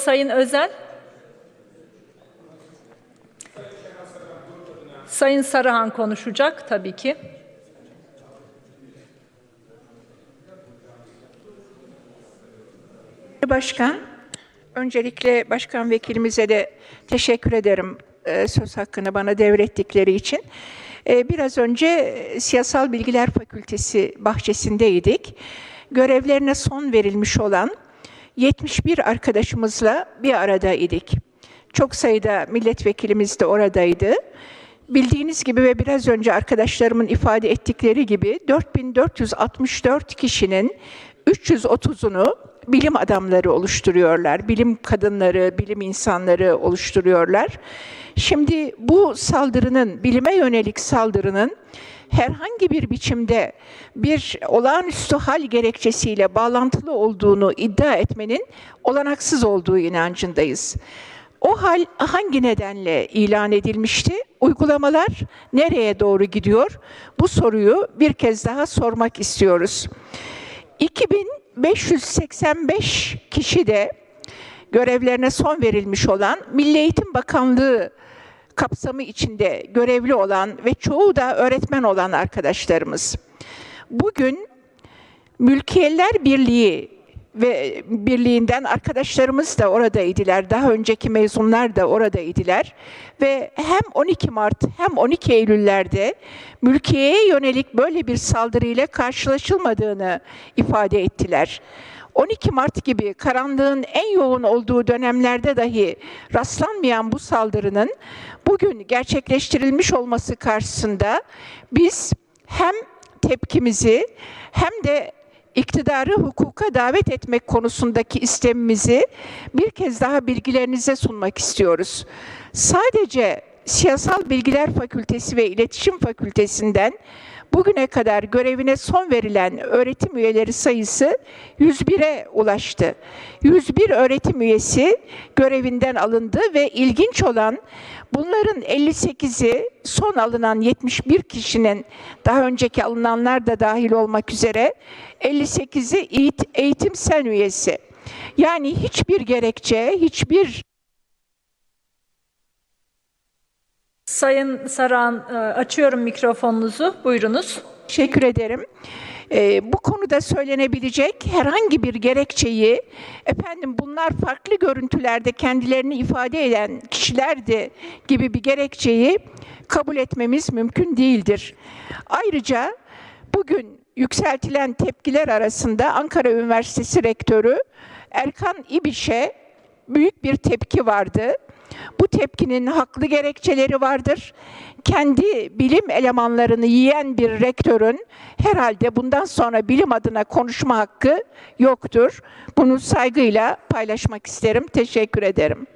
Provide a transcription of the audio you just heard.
Sayın Özen. Sayın Sarıhan konuşacak tabii ki. Başkan, öncelikle başkan vekilimize de teşekkür ederim e, söz hakkını bana devrettikleri için. E, Biraz önce Siyasal Bilgiler Fakültesi bahçesindeydik. Görevlerine son verilmiş olan 71 arkadaşımızla bir aradaydık. Çok sayıda milletvekilimiz de oradaydı. Bildiğiniz gibi ve biraz önce arkadaşlarımın ifade ettikleri gibi 4464 kişinin 330'unu bilim adamları oluşturuyorlar. Bilim kadınları, bilim insanları oluşturuyorlar. Şimdi bu saldırının, bilime yönelik saldırının herhangi bir biçimde bir olağanüstü hal gerekçesiyle bağlantılı olduğunu iddia etmenin olanaksız olduğu inancındayız. O hal hangi nedenle ilan edilmişti? Uygulamalar nereye doğru gidiyor? Bu soruyu bir kez daha sormak istiyoruz. 2585 kişi de görevlerine son verilmiş olan Milli Eğitim Bakanlığı kapsamı içinde görevli olan ve çoğu da öğretmen olan arkadaşlarımız. Bugün Mülkiyeler Birliği ve birliğinden arkadaşlarımız da oradaydılar. Daha önceki mezunlar da oradaydılar. Ve hem 12 Mart hem 12 Eylül'lerde mülkiyeye yönelik böyle bir saldırıyla karşılaşılmadığını ifade ettiler. 12 Mart gibi karanlığın en yoğun olduğu dönemlerde dahi rastlanmayan bu saldırının bugün gerçekleştirilmiş olması karşısında biz hem tepkimizi hem de iktidarı hukuka davet etmek konusundaki istemimizi bir kez daha bilgilerinize sunmak istiyoruz. Sadece Siyasal Bilgiler Fakültesi ve İletişim Fakültesinden bugüne kadar görevine son verilen öğretim üyeleri sayısı 101'e ulaştı. 101 öğretim üyesi görevinden alındı ve ilginç olan bunların 58'i son alınan 71 kişinin daha önceki alınanlar da dahil olmak üzere 58'i eğitim sen üyesi. Yani hiçbir gerekçe, hiçbir Sayın Sarıhan e, açıyorum mikrofonunuzu. Buyurunuz. Teşekkür ederim. Ee, bu konuda söylenebilecek herhangi bir gerekçeyi, efendim bunlar farklı görüntülerde kendilerini ifade eden kişilerdi gibi bir gerekçeyi kabul etmemiz mümkün değildir. Ayrıca bugün yükseltilen tepkiler arasında Ankara Üniversitesi Rektörü Erkan İbiş'e büyük bir tepki vardı. Bu tepkinin haklı gerekçeleri vardır. Kendi bilim elemanlarını yiyen bir rektörün herhalde bundan sonra bilim adına konuşma hakkı yoktur. Bunu saygıyla paylaşmak isterim. Teşekkür ederim.